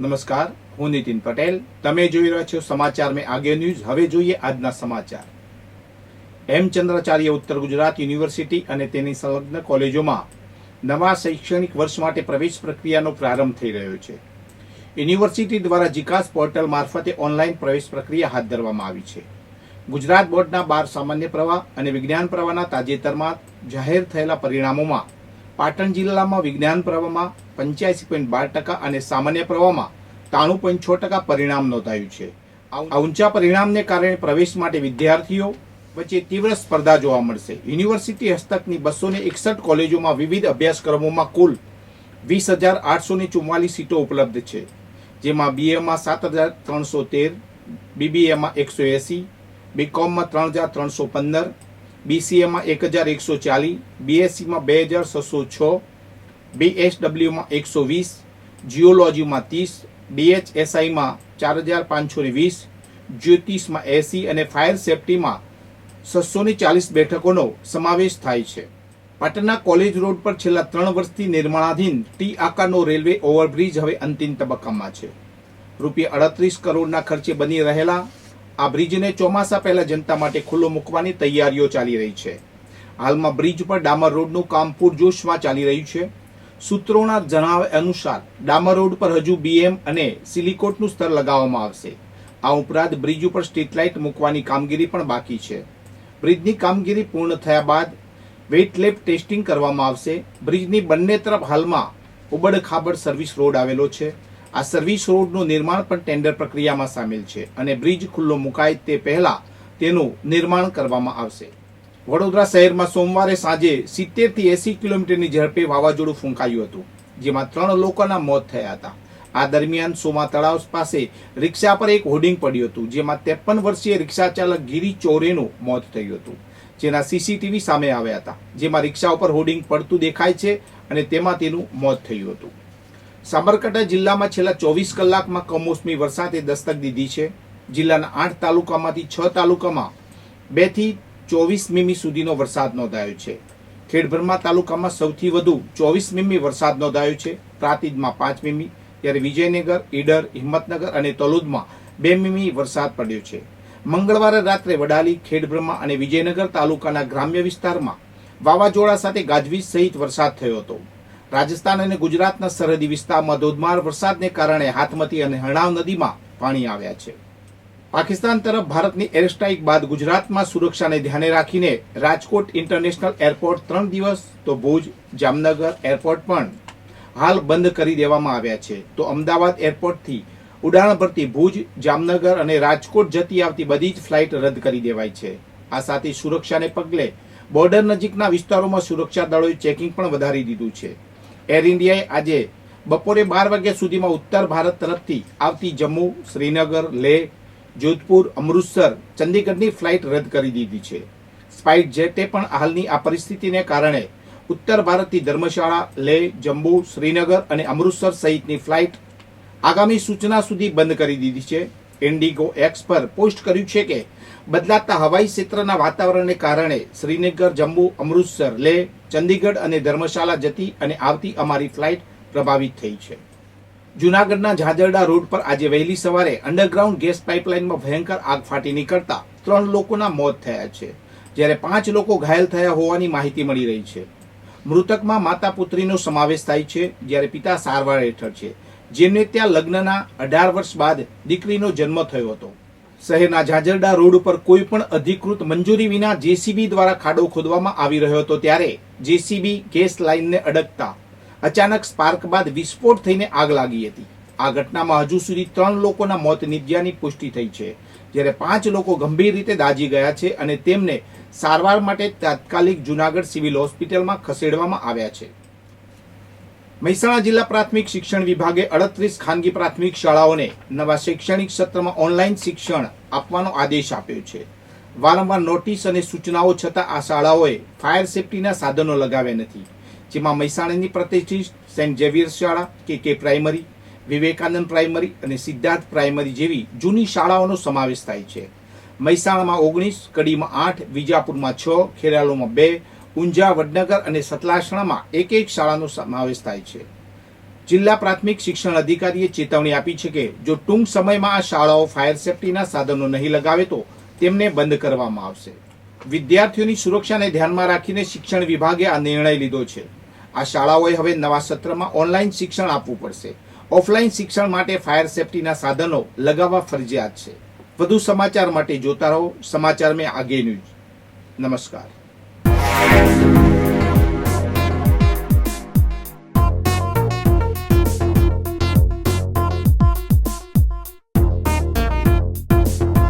નમસ્કાર, હું નીતિન પટેલ. તમે જોઈ રહ્યા છો સમાચાર મેં આગે ન્યૂઝ. હવે જોઈએ આજના સમાચાર. હેમચંદ્રાચાર્ય ઉત્તર ગુજરાત યુનિવર્સિટી અને તેની સંલગ્ન કોલેજોમાં નવા શૈક્ષણિક વર્ષ માટે પ્રવેશ પ્રક્રિયાનો પ્રારંભ થઈ રહ્યો છે. યુનિવર્સિટી દ્વારા જીકાસ પોર્ટલ મારફતે ઓનલાઈન પ્રવેશ પ્રક્રિયા હાથ ધરવામાં આવી છે. ગુજરાત બોર્ડના બાર સામાન્ય પ્રવાહ અને વિજ્ઞાન પ્રવાહના તાજેતરમાં જાહેર થયેલા પરિણામોમાં પાટણ જિલ્લામાં વિજ્ઞાન પ્રવાહમાં પંચ્યાસી પોઈન્ટ બાર ટકા અને સામાન્ય પ્રવાહમાં ત્રાણું પોઈન્ટ છ ટકા પરિણામ નોંધાયું છે. આ ઊંચા પરિણામને કારણે પ્રવેશ માટે વિદ્યાર્થીઓ વચ્ચે તીવ્ર સ્પર્ધા જોવા મળશે. યુનિવર્સિટી હસ્તકની બસો ને એકસઠ કોલેજોમાં વિવિધ અભ્યાસક્રમોમાં કુલ વીસ હજાર આઠસો ને ચુમ્માલીસ સીટો ઉપલબ્ધ છે, જેમાં બીએમાં સાત હજાર ત્રણસો તેર બીબીએમાં એકસો એસી બીકોમમાં ત્રણ હજાર ત્રણસો પંદર બીસીએમાં એક હજાર એકસો ચાલીસ બીએસસીમાં બે હજાર છસો છ બીએસડબલ્યુમાં એકસો વીસ જીઓલોજીમાં ત્રીસ ડીએચએસઆઈમાં ચાર હજાર પાંચસો ને વીસ જ્યોતિષમાં એસી અને ફાયર સેફટીમાં છસો ને ચાલીસ બેઠકોનો સમાવેશ થાય છે. પાટણના કોલેજ રોડ પર છેલ્લા ત્રણ વર્ષથી નિર્માણાધીન ટી આકારનો રેલવે ઓવરબ્રિજ હવે અંતિમ તબક્કામાં છે. રૂપિયા અડત્રીસ કરોડના ખર્ચે બની રહેલા આ બ્રિજને ચોમાસા પહેલા જનતા માટે ખુલ્લો મૂકવાની તૈયારીઓ ચાલી રહી છે. હાલમાં બ્રિજ પર ડામર રોડનું કામ પૂરજોશમાં ચાલી રહ્યું છે. સૂત્રોના જણાવ્યા અનુસાર ડામર રોડ પર હજુ બીએમ અને સિલિકોટનું સ્તર લગાવવામાં આવશે. આ ઉપરાંત બ્રિજ ઉપર સ્ટ્રીટ લાઇટ મૂકવાની કામગીરી પણ બાકી છે. બ્રિજની કામગીરી પૂર્ણ થયા બાદ વેઇટ લેબ ટેસ્ટિંગ કરવામાં આવશે. બ્રિજની બંને તરફ હાલમાં ઉબડ ખાબડ સર્વિસ રોડ આવેલો છે. આ સર્વિસ રોડનું નિર્માણ પણ ટેન્ડર પ્રક્રિયામાં સામેલ છે અને બ્રિજ ખુલ્લો મુકાય તે પહેલાં તેનું નિર્માણ કરવામાં આવશે. વડોદરા શહેરમાં સોમવારે સાંજે સિત્તેરથી એસી કિલોમીટરની ઝડપે વાવાઝોડું ફૂંકાયું હતું, જેમાં ત્રણ લોકોના મોત થયા હતા. આ દરમિયાન સોમા તળાવ પાસે રિક્ષા પર એક હોર્ડિંગ પડ્યું હતું, જેમાં ત્રેપન વર્ષીય રિક્ષા ચાલક ગિરી ચોરેનું મોત થયું હતું, જેના સીસીટીવી સામે આવ્યા હતા, જેમાં રિક્ષા ઉપર હોર્ડિંગ પડતું દેખાય છે અને તેમાં તેનું મોત થયું હતું. સાબરકાંઠા જિલ્લામાં છેલ્લા ચોવીસ કલાકમાં કમોસમી વરસાદે દસ્તક દીધી છે. જિલ્લાના આઠ તાલુકામાંથી છ તાલુકામાં બેથી ચોવીસ મીમી સુધીનો વરસાદ નોંધાયો છે. ખેડબ્રહ્મા તાલુકામાં સૌથી વધુ ચોવીસ મીમી વરસાદ નોંધાયો છે. પ્રાતિજમાં પાંચ મીમી, ત્યારે વિજયનગર, ઈડર, હિંમતનગર અને તલોદમાં બે મીમી વરસાદ પડ્યો છે. મંગળવારે રાત્રે વડાલી ખેડબ્રહ્મા અને વિજયનગર તાલુકાના ગ્રામ્ય વિસ્તારમાં વાવાઝોડા સાથે ગાજવીજ સહિત વરસાદ થયો હતો. રાજસ્થાન અને ગુજરાતના સરહદી વિસ્તારમાં ધોધમાર વરસાદને કારણે હાથમતી અને હણાવ નદીમાં પાણી આવ્યા છે. પાકિસ્તાન તરફ ભારતની એર સ્ટ્રાઇક બાદ ગુજરાતમાં સુરક્ષાને ધ્યાને રાખીને રાજકોટ ઇન્ટરનેશનલ એરપોર્ટ ત્રણ દિવસ, તો ભુજ, જામનગર એરપોર્ટ પણ હાલ બંધ કરી દેવામાં આવ્યા છે. તો અમદાવાદ એરપોર્ટથી ઉડાણ ભરતી ભુજ, જામનગર અને રાજકોટ જતી આવતી બધી જ ફ્લાઇટ રદ કરી દેવાઈ છે. આ સાથે સુરક્ષાને પગલે બોર્ડર નજીકના વિસ્તારોમાં સુરક્ષા દળોએ ચેકિંગ પણ વધારી દીધું છે. એર ઇન્ડિયાએ આજે બપોરે બાર વાગ્યા સુધીમાં ઉત્તર ભારત તરફથી આવતી જમ્મુ, શ્રીનગર, લેહ જોધપુર, અમૃતસર, ચંદીગઢની ફ્લાઇટ રદ કરી દીધી છે. સ્પાઇટ જેટે પણ હાલની આ પરિસ્થિતિને કારણે ઉત્તર ભારતથી ધર્મશાળા લેહ જમ્મુ, શ્રીનગર અને અમૃતસર સહિતની ફ્લાઇટ આગામી સૂચના સુધી બંધ કરી દીધી છે. ઇન્ડિગો એક્સ પર પોસ્ટ કર્યું છે કે બદલાતા હવાઈ ક્ષેત્રના વાતાવરણને કારણે શ્રીનગર, જમ્મુ, અમૃતસર લેહ ચંદીગઢ અને ધર્મશાળા જતી અને આવતી અમારી ફ્લાઇટ પ્રભાવિત થઈ છે. જુનાગઢના ઝાજરડા રોડ પર આજે વહેલી સવારે અંડરગ્રાઉન્ડ ગેસ પાઇપલાઇનમાં ભયંકર આગ ફાટી નીકળતા ત્રણ લોકોના મોત થયા છે. જ્યારે પાંચ લોકો ઘાયલ થયા હોવાની માહિતી મળી રહી છે. મૃતકમાં માતા પુત્રીનો સમાવેશ થાય છે, જ્યારે પિતા સારવાર હેઠળ છે, જેમને ત્યાં લગ્નના અઢાર વર્ષ બાદ દીકરીનો જન્મ થયો હતો. શહેરના ઝાજરડા રોડ ઉપર કોઈ પણ અધિકૃત મંજૂરી વિના જેસીબી દ્વારા ખાડો ખોદવામાં આવી રહ્યો હતો ત્યારે જેસીબી ગેસ લાઇનને અડકતા અચાનક સ્પાર્ક બાદ વિસ્ફોટ થઈને આગ લાગી હતી. આ ઘટનામાં હજુ સુધી ત્રણ લોકોના મોત નિપજ્યાની પુષ્ટિ થઈ છે. જ્યારે પાંચ લોકો ગંભીર રીતે દાજી ગયા છે અને તેમને સારવાર માટે તાત્કાલિક જુનાગઢ સિવિલ હોસ્પિટલમાં ખસેડવામાં આવ્યા છે. મહેસાણા જિલ્લા પ્રાથમિક શિક્ષણ વિભાગે અડત્રીસ ખાનગી પ્રાથમિક શાળાઓને નવા શૈક્ષણિક સત્રમાં ઓનલાઈન શિક્ષણ આપવાનો આદેશ આપ્યો છે. વારંવાર નોટિસ અને સૂચનાઓ છતાં આ શાળાઓએ ફાયર સેફટીના સાધનો લગાવ્યા નથી. જેમાં મહેસાણાની પ્રતિષ્ઠિત સેન્ટ ઝેવિયર્સ શાળા, કે કે પ્રાઇમરી, વિવેકાનંદ પ્રાઇમરી અને સિદ્ધાર્થ પ્રાઇમરી જેવી જૂની શાળાઓનો સમાવેશ થાય છે. મહેસાણામાં ઓગણીસ, કડીમાં આઠ, વિજાપુરમાં છ, ખેરાલુમાં બે, ઊંઝા, વડનગર અને સતલાસણામાં એક એક શાળાનો સમાવેશ થાય છે. જિલ્લા પ્રાથમિક શિક્ષણ અધિકારીએ ચેતવણી આપી છે કે, જો ટૂંક સમયમાં આ શાળાઓ ફાયર સેફટીના સાધનો નહીં લગાવે તો તેમને બંધ કરવામાં આવશે. વિદ્યાર્થીઓની સુરક્ષાને ધ્યાનમાં રાખીને શિક્ષણ વિભાગે આ નિર્ણય લીધો છે. આ શાળાઓએ હવે નવા સત્રમાં ઓનલાઈન શિક્ષણ આપવું પડશે. ઓફલાઈન શિક્ષણ માટે ફાયર સેફટીના સાધનો લગાવવા ફરજિયાત છે. વધુ સમાચાર માટે જોતા રહો. સમાચાર મેં આગે ન્યૂઝ નમસ્કાર.